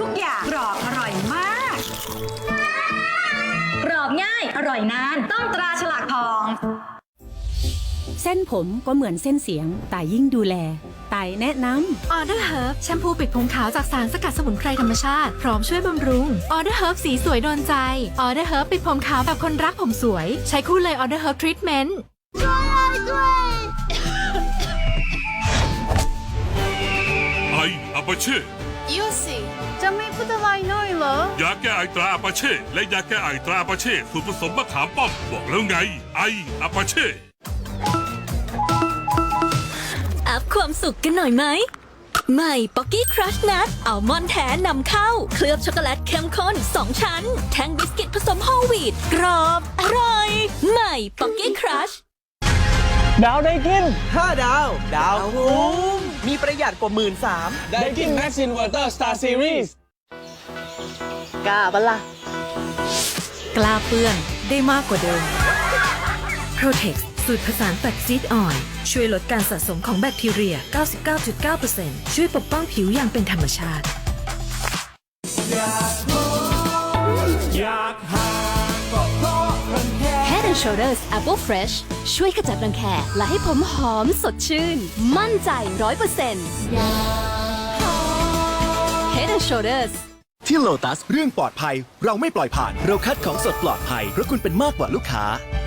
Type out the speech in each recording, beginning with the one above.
ทุกอย่างกรอบอร่อยมาก กรอบง่ายอร่อยนาน ต้องตราฉลากทอง เส้นผมก็เหมือนเส้นเสียง แต่ยิ่งดูแล ไตแนะนำออเดอร์เฮิร์บแชมพูปิดผมขาวจากสารสกัดสมุนไพรธรรมชาติ พร้อมช่วยบำรุงออเดอร์เฮิร์บสีสวยโดนใจออเดอร์เฮิร์บปิดผมขาวแบบคนรักผมสวย ใช้คู่เลยออเดอร์เฮิร์บทรีทเมนต์ไออาปาเช่ ยูสิจะไม่พูดอะไรหน่อยเหรอยาแก้ไอตราอาปาเช่และยาแก้ไอตราอาปาเช่สูตรผสมมะขามป้อมบอกแล้วไง ไออาปาเช่ อัพความสุขกันหน่อยไหม ใหม่ป๊อกกี้ครัชนัทอัลมอนด์แท้นำเข้า เคลือบช็อกโกแลตเข้มข้น 2 ชั้น แท่งบิสกิตผสมโฮลวีตกรอบ อร่อย ใหม่ป๊อกกี้ครัช ดาวได้กิน 5 ดาว ดาวคุ้ม มีประหยัดกว่าหมื่นสามได้กิน Max Inverter Star Series กล้าปะล่ะ กล้าเปื้อนได้มากกว่าเดิม Protex สูตรผสานแฟตซีดออยล์ช่วยลดการสะสมของแบคทีเรีย 99.9%ช่วยปกป้องผิวอย่างเป็นธรรมชาติ Head and Shoulders Apple Fresh ช่วยขจัดรังแคและให้ผมหอมสดชื่น มั่นใจ100% Head and Shoulders ที่โลตัสเรื่องปลอดภัย เราไม่ปล่อยผ่าน เราคัดของสดปลอดภัย เพราะคุณเป็นมากกว่าลูกค้า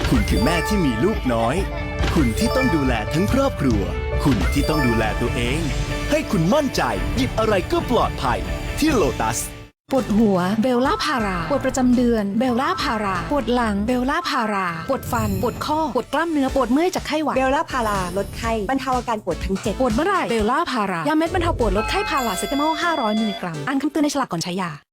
คุณคือแม่ที่มีลูกน้อย คุณที่ต้องดูแลทั้งครอบครัว คุณที่ต้องดูแลตัวเอง ให้คุณมั่นใจ หยิบอะไรก็ปลอดภัยที่โลตัส ปวดหัวเบลล่าพารา ปวดประจำเดือนเบลล่าพารา ปวดหลังเบลล่าพารา ปวดฟัน ปวดข้อ ปวดกล้ามเนื้อ ปวดเมื่อยจากไข้หวัด เบลล่าพารา ลดไข้ บรรเทาอาการปวดทั้งเจ็ดปวดเมื่อไหร่เบลล่าพารายาเม็ดบรรเทาปวดลดไข้พาราเซตามอล500มิลลิกรัม อ่านคำเตือนในฉลากก่อนใช้ยา